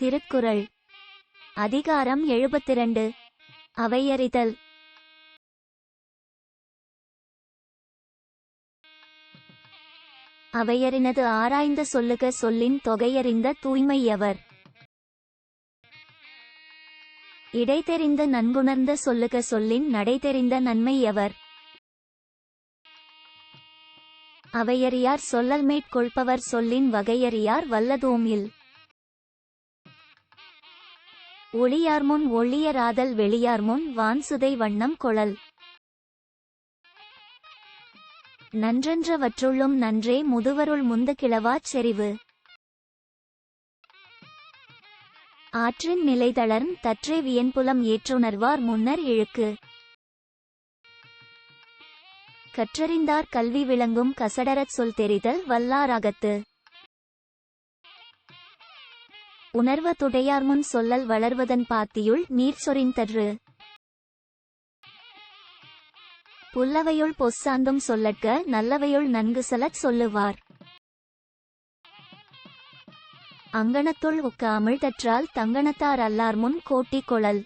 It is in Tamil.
திருக்குறள். அதிகாரம் எழுபத்திரண்டு. அவையறிதல். அவையறினது ஆராய்ந்த சொல்லுக சொல்லின் தொகையறிந்த தூய்மையவர். இடைதெறிந்த நன்குணர்ந்த சொல்லுக சொல்லின் நடைதெறிந்த நன்மையவர். அவையறியார் சொல்லல் மேற்கொள்பவர் சொல்லின் வகையறியார் வல்லதோமில். ஒளியார்முன் ஒளியராதல் வெளியார்முன் வான்சுதை வண்ணம் கொளல். நன்றென்றவற்றுள்ளும் நன்றே முதுவருள் முந்து கிளவாச் செறிவு. ஆற்றின் நிலைதளர்ந் தற்றே வியன்புலம் ஏற்றுணர்வார் முன்னர் இழுக்கு. கற்றறிந்தார் கல்வி விளங்கும் கசடரச் சொல் தெரிதல் வல்லாராகத்து உணர்வ துடையார் முன் சொல்லல் வளர்வதன் பாத்தியுள் நீர் சொரிந்தற்று புல்லவையுள் பொஸ்சாந்தும் சொல்லற்க நல்லவையுள் நன்கு செலச் சொல்லுவார். அங்கணத்துள் உக்க அமிழ்தற்றால் தங்கணத்தார் அல்லார் முன் கோட்டி கொழல்